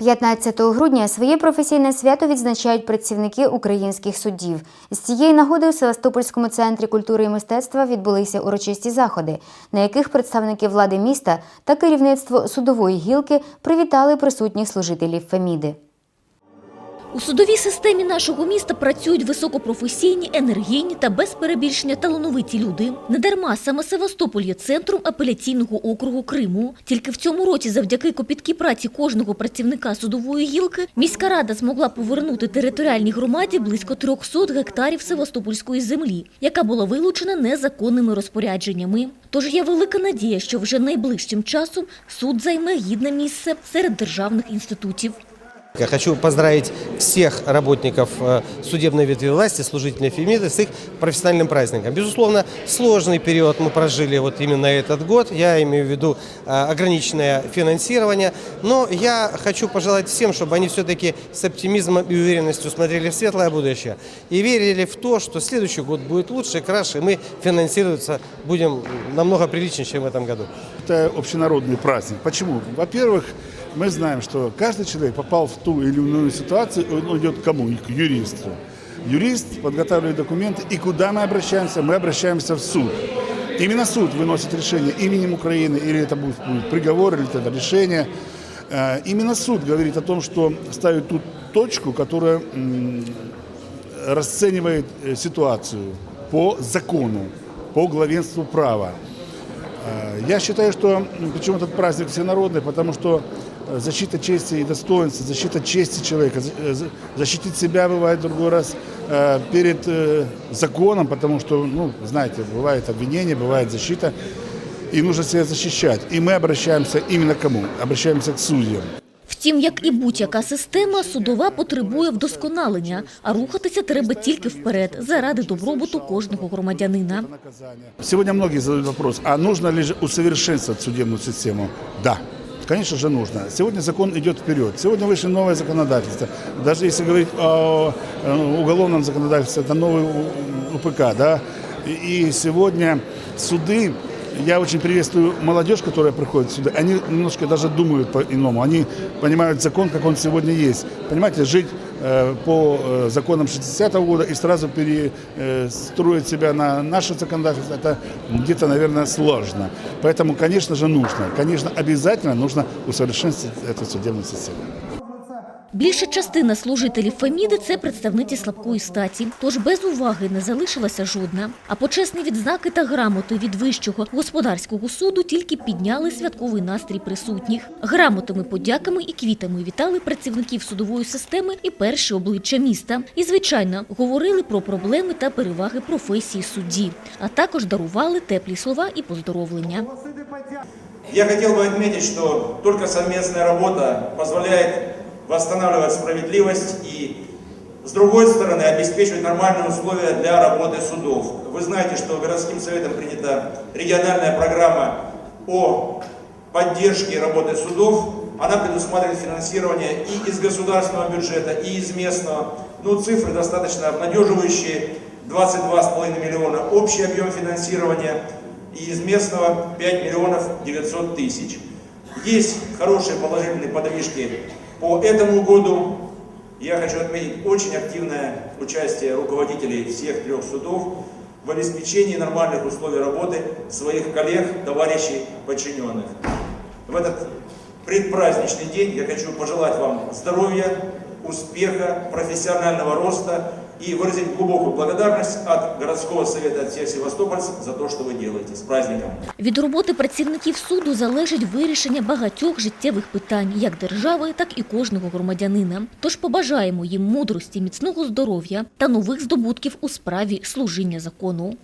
15 грудня своє професійне свято відзначають працівники українських судів. З цієї нагоди у Севастопольському центрі культури і мистецтва відбулися урочисті заходи, на яких представники влади міста та керівництво судової гілки привітали присутніх служителів Феміди. У судовій системі нашого міста працюють високопрофесійні, енергійні та без перебільшення талановиті люди. Недарма саме Севастополь є центром апеляційного округу Криму. Тільки в цьому році, завдяки копіткій праці кожного працівника судової гілки, міська рада змогла повернути територіальній громаді близько 300 гектарів севастопольської землі, яка була вилучена незаконними розпорядженнями. Тож є велика надія, що вже найближчим часом суд займе гідне місце серед державних інститутів. Я хочу поздравить всех работников э, судебной ветви власти, служителей Фемиды с их профессиональным праздником. Безусловно, сложный период мы прожили вот именно этот год. Я имею в виду э, ограниченное финансирование. Но я хочу пожелать всем, чтобы они все-таки с оптимизмом и уверенностью смотрели в светлое будущее и верили в то, что следующий год будет лучше, краше, и мы финансироваться будем намного приличнее, чем в этом году. Это общенародный праздник. Почему? Во-первых, мы знаем, что каждый человек попал в ту или иную ситуацию, он идет к кому? К юристу. Юрист подготавливает документы, и куда мы обращаемся? Мы обращаемся в суд. Именно суд выносит решение именем Украины, или это будет, будет приговор, или это решение. Э, Именно суд говорит о том, что ставит ту точку, которая расценивает э, ситуацию по закону, по главенству права. Э, Я считаю, что м, почему этот праздник всенародный, потому что э, защита чести и достоинства, защита чести человека, за- э, за- защитить себя бывает в другой раз э, перед э, законом, потому что, ну, знаете, бывает обвинение, бывает защита, и нужно себя защищать. И мы обращаемся именно к кому? Обращаемся к судьям. Втім, як і будь-яка система, судова потребує вдосконалення, а рухатися треба тільки вперед, заради добробуту кожного громадянина. Сегодня многие задают вопрос, а нужно ли же усовершенствовать судебную систему? Да. Конечно же нужно. Сегодня закон идет вперед. Сегодня вышло новое законодательство. Даже если говорить о э, уголовном законодательстве, это новый У- УПК, да. И и сегодня суды, я очень приветствую молодежь, которая приходит сюда, они немножко даже думают по-иному. Они понимают закон, как он сегодня есть. Понимаете, жить э, по э, законам 60-го года и сразу перестроить себя на наше законодательство, это где-то, наверное, сложно. Поэтому, конечно же, нужно. Конечно, обязательно нужно усовершенствовать эту судебную систему. Більша частина служителів Феміди – це представниці слабкої статі, тож без уваги не залишилася жодна. А почесні відзнаки та грамоти від Вищого господарського суду тільки підняли святковий настрій присутніх. Грамотами, подяками і квітами вітали працівників судової системи і перші обличчя міста. І, звичайно, говорили про проблеми та переваги професії судді, а також дарували теплі слова і поздоровлення. Я хотел бы отметить, что только совместная работа позволяет восстанавливать справедливость и, с другой стороны, обеспечивать нормальные условия для работы судов. Вы знаете, что городским советом принята региональная программа о поддержке работы судов. Она предусматривает финансирование и из государственного бюджета, и из местного. Ну, цифры достаточно обнадеживающие. 22,5 миллиона общий объем финансирования и из местного 5 миллионов 900 тысяч. Есть хорошие положительные подвижки по этому году. Я хочу отметить очень активное участие руководителей всех трех судов в обеспечении нормальных условий работы своих коллег, товарищей, подчиненных. В этот предпраздничный день я хочу пожелать вам здоровья, успеха, профессионального роста и выразить глубокую благодарность от городского совета, от всех севастопольцев за то, что вы делаете. С праздником! Від роботи працівників суду залежить вирішення багатьох життєвих питань як держави, так і кожного громадянина. Тож побажаємо їм мудрості, міцного здоров'я та нових здобутків у справі служіння закону.